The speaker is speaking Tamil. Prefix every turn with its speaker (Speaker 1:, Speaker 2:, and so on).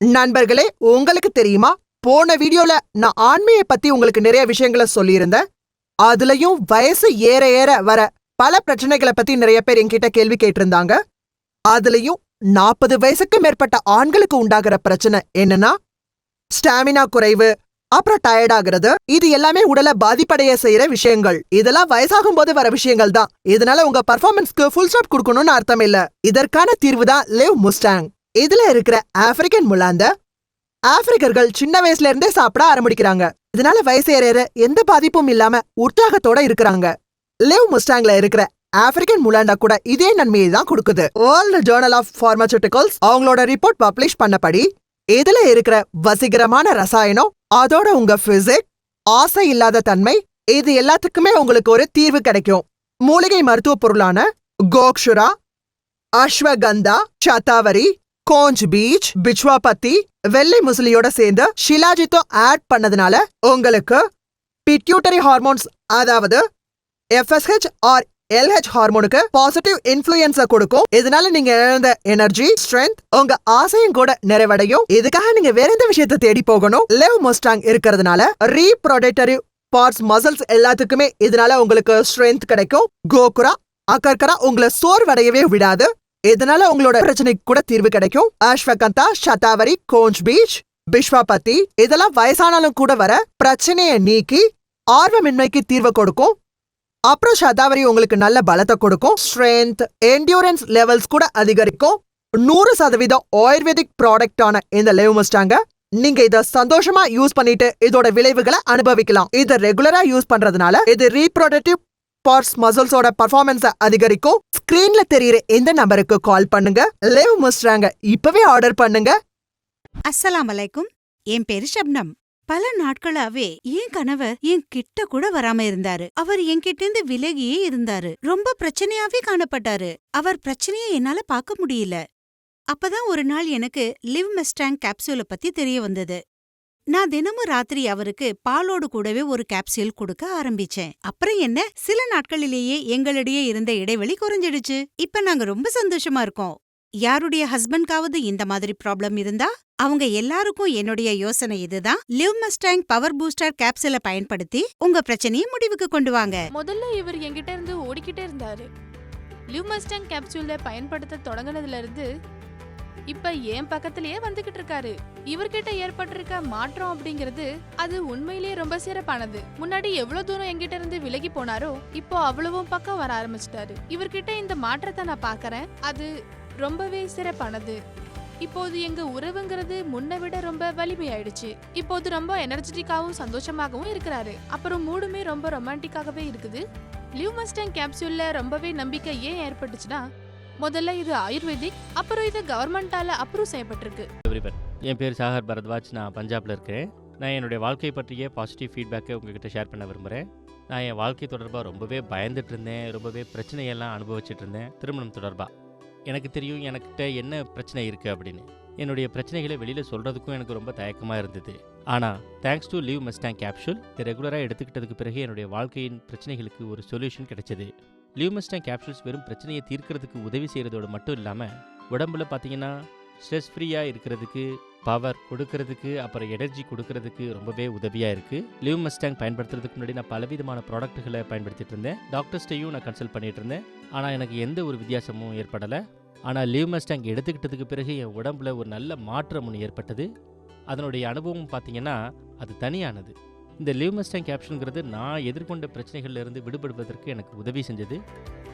Speaker 1: நண்பர்களே உங்களுக்கு தெரியுமா? போன வீடியோல நான் ஆண்மையை பத்தி உங்களுக்கு நிறைய விஷயங்களை சொல்லியிருந்தேன். அதுலயும் வயசு ஏற ஏற வர பல பிரச்சனைகளை பத்தி நிறைய பேர் என்கிட்ட கேள்வி கேட்டிருந்தாங்க. அதுலயும் நாற்பது வயசுக்கு மேற்பட்ட ஆண்களுக்கு உண்டாகிற பிரச்சனை என்னன்னா ஸ்டாமினா குறைவு அப்புறம் டயர்ட் ஆகுறது இது எல்லாமே உடலை பாதிப்படைய செய்யற விஷயங்கள். இதெல்லாம் வயசாகும் போது வர விஷயங்கள் தான். இதனால உங்க பர்ஃபார்மன்ஸ்க்கு ஃபுல் ஸ்டாப் கொடுக்கணும்னு அர்த்தம் இல்ல. இதற்கான தீர்வு தான் லிவ் முஸ்டாங் இதுல இருக்கிற ஆப்பிரிக்கன் முலாந்த ஆப்பிரிக்கர்கள் சின்ன வயசுல இருந்தே சாப்பிட ஆரம்பிக்கிறாங்க. இதனால வயசேற எந்த பாதிப்பும் இல்லாம உற்சாகத்தோட இருக்கிறாங்க. லிவ் முஸ்டாங்ல இருக்கிற ஆப்பிரிக்கன் முலாண்டா கூட இதே நன்மையை தான் கொடுக்குது. வேர்ல்ட் ஜேர்னல் ஆஃப் ஃபார்மசூட்டிகல்ஸ் அவங்களோட ரிப்போர்ட் பப்ளிஷ் பண்ணபடி இதுல இருக்கிற வசீகரமான ரசாயனம் அதோட உங்க பிசிக் ஆசை இல்லாத தன்மை இது எல்லாத்துக்குமே உங்களுக்கு ஒரு தீர்வு கிடைக்கும். மூலிகை மருத்துவ பொருளான கோக்ஷுரா அஸ்வகந்தா சத்தாவரி கோஞ்ச் பீச் பிச்வா பத்தி வெள்ளை முசலியோட சேர்ந்து ஷிலாஜித்தோ ஆட் பண்ணதுனால உங்களுக்கு பிட்யூட்டரி ஹார்மோன்ஸ் அதாவது எஃப்எஸ்ஹெச் ஆர் எல்ஹெச் ஹார்மோனுக்கு பாசிட்டிவ் இன்ஃபுளுயன்ஸ கொடுக்கும். இதனால நீங்க இழந்த எனர்ஜி ஸ்ட்ரென்த் உங்க ஆசையும் கூட நிறைவடையும். இதுக்காக நீங்க வேற எந்த விஷயத்தை தேடி போகணும்? லெவ் மோஸ்டாங் இருக்கிறதுனால ரீப்ரொடக்டரி பார்ட்ஸ் மசில்ஸ் எல்லாத்துக்குமே இதனால உங்களுக்கு ஸ்ட்ரென்த் கிடைக்கும். கோகுரா அக்கர்கரா உங்களை சோர்வடையவே விடாது. இதனால உங்களோட பிரச்சனைக்கு கூட தீர்வு கிடைக்கும். அஸ்வகந்தா சதாவரி கோஞ்ச் பீச் பிஷ்வாபத்தி இதெல்லாம் வயசானாலும் கூட வர பிரச்சனையை நீக்கி ஆர்வமின்மைக்கு தீர்வு கொடுக்கும். அப்புறம் சதாவரி உங்களுக்கு நல்ல பலத்தை கொடுக்கும். ஸ்ட்ரென்த் என்டியூரன்ஸ் லெவல்ஸ் கூட அதிகரிக்கும். நூறு சதவீதம் ஆயுர்வேதிக் ப்ராடக்டான இந்த லிவ் மஸ்டாங்க நீங்க இத சந்தோஷமா யூஸ் பண்ணிட்டு இதோட விளைவுகளை அனுபவிக்கலாம். இத ரெகுலரா யூஸ் பண்றதுனால இது ரீப்ரொடக்டிவ் பார்ட்ஸ் மசில்ஸோட பர்ஃபார்மன்ஸ அதிகரிக்கும். ஸ்கிரீன்ல தெரியுற எந்த நம்பருக்கு கால் பண்ணுங்க. லிவ் முஸ்றாங்க இப்பவே ஆர்டர் பண்ணுங்க.
Speaker 2: அஸ்ஸலாம் அலைக்கும் என் பேரு ஷப்னம். பல நாட்களாவே என் கணவர் என் கிட்ட கூட வராம இருந்தாரு. அவர் என்கிட்ட இருந்து விலகியே இருந்தாரு. ரொம்ப பிரச்சனையாவே காணப்பட்டாரு. அவர் பிரச்சனையை என்னால பார்க்க முடியல. அப்பதான் ஒரு நாள் எனக்கு லிவ் மெஸ்டாங் கேப்சூல பத்தி தெரிய வந்தது. நான் தினமும் ராத்திரி அவருக்கு பாலோடு கூடவே ஒரு கேப்சியூல் கொடுக்க ஆரம்பிச்சேன். அப்புறம் என்ன? சில நாட்களிலேயே எங்களிடையே இருந்த இடைவெளி குறைஞ்சிடுச்சு. இப்ப நாங்க ரொம்ப சந்தோஷமா இருக்கோம். யாருடைய ஹஸ்பண்ட்காவது இந்த மாதிரி ப்ராப்ளம் இருந்தா? அவங்க எல்லாருக்கும் என்னுடைய யோசனை இதுதான். லிவ் மஸ்டாங் பவர் பூஸ்டர் கேப்சூலை பயன்படுத்தி உங்க பிரச்சனையை முடிவுக்கு கொண்டு வாங்க.
Speaker 3: முதல்ல இவர் என்கிட்ட இருந்து ஓடிக்கிட்டே இருந்தாரு. லிவ் மஸ்டாங் கேப்சூல பயன்படுத்த தொடங்குனதுல இருந்து இப்ப என் பக்கத்திலேயே வந்துகிட்டு இருக்காரு. இவர்கிட்ட ஏற்பட்டிருக்க மாற்றம் அப்படிங்கிறது அது உண்மையிலேயே ரொம்ப சிறப்பானது. முன்னாடி எவ்வளவு தூரம் எங்கிட்ட இருந்து விலகி போனாரோ இப்போ அவ்வளவும் பக்கம் வர ஆரம்பிச்சிட்டாரு. இவர்கிட்ட இந்த மாற்றத்தை நான் பாக்குறேன் அது ரொம்பவே சிறப்பானது. இப்போது எங்க உறவுங்கிறது முன்ன விட ரொம்ப வலிமையாயிடுச்சு. இப்போது ரொம்ப எனர்ஜெட்டிக்காவும் சந்தோஷமாகவும் இருக்கிறாரு. அப்புறம் மூடுமே ரொம்ப ரொமான்டிக்காகவே இருக்குது. லிவ் மஸ்டாங் கேப்சூல்ல ரொம்பவே நம்பிக்கை ஏன் ஏற்பட்டுச்சுன்னா முதல்ல இது ஆயுர்வேதிக் அப்புறம் இது கவர்மெண்டால அப்ரூவ் செய்யப்பட்டிருக்கு.
Speaker 4: எவ்ரிவன் என் பேர் சாகர் பரத்வாஜ். நான் பஞ்சாப்ல இருக்கேன். நான் என்னுடைய வாழ்க்கை பற்றிய பாசிட்டிவ் ஃபீட்பேக்கை உங்ககிட்ட ஷேர் பண்ண விரும்புகிறேன் நான் என் வாழ்க்கை தொடர்பாக ரொம்பவே பயந்துட்டு இருந்தேன். ரொம்பவே பிரச்சனையெல்லாம் அனுபவிச்சுட்டு இருந்தேன். திருமணம் தொடர்பாக எனக்கு தெரியும் எனக்கிட்ட என்ன பிரச்சனை இருக்குது அப்படின்னு. என்னுடைய பிரச்சனைகளை வெளியில் சொல்கிறதுக்கும் எனக்கு ரொம்ப தயக்கமாக இருந்தது. ஆனால் thanks to Liv Mustang capsule ரெகுலராக எடுத்துக்கிட்டதுக்கு பிறகு என்னுடைய வாழ்க்கையின் பிரச்சனைகளுக்கு ஒரு சொல்யூஷன் கிடைச்சது. லியூமஸ்டன் கேப்சூல்ஸ் வெறும் பிரச்சனையை தீர்க்கிறதுக்கு உதவி செய்கிறதோடு மட்டும் இல்லாமல் உடம்புல பார்த்தீங்கன்னா ஸ்ட்ரெஸ் ஃப்ரீயாக இருக்கிறதுக்கு பவர் கொடுக்கறதுக்கு அப்புறம் எனர்ஜி கொடுக்கறதுக்கு ரொம்பவே உதவியாக இருக்குது லிவ் மஸ்டாங் பயன்படுத்துறதுக்கு முன்னாடி நான் பலவிதமான ப்ராடக்ட்டுகளை பயன்படுத்திட்டு இருந்தேன். டாக்டர்ஸ்டையும் நான் கன்சல்ட் பண்ணிட்டு இருந்தேன். ஆனால் எனக்கு எந்த ஒரு வித்தியாசமும் ஏற்படலை. ஆனால் லிவ் மஸ்டாங் எடுத்துக்கிட்டதுக்கு பிறகு என் உடம்புல ஒரு நல்ல மாற்றம் ஒன்று ஏற்பட்டது. அதனுடைய அனுபவம் பார்த்தீங்கன்னா அது தனியானது. இந்த லிவ் மஸ்டாங் கேப்சூலுங்கிறது நான் எதிர்கொண்ட பிரச்சனைகள்ல இருந்து விடுபடுவதற்கு எனக்கு உதவி செஞ்சது.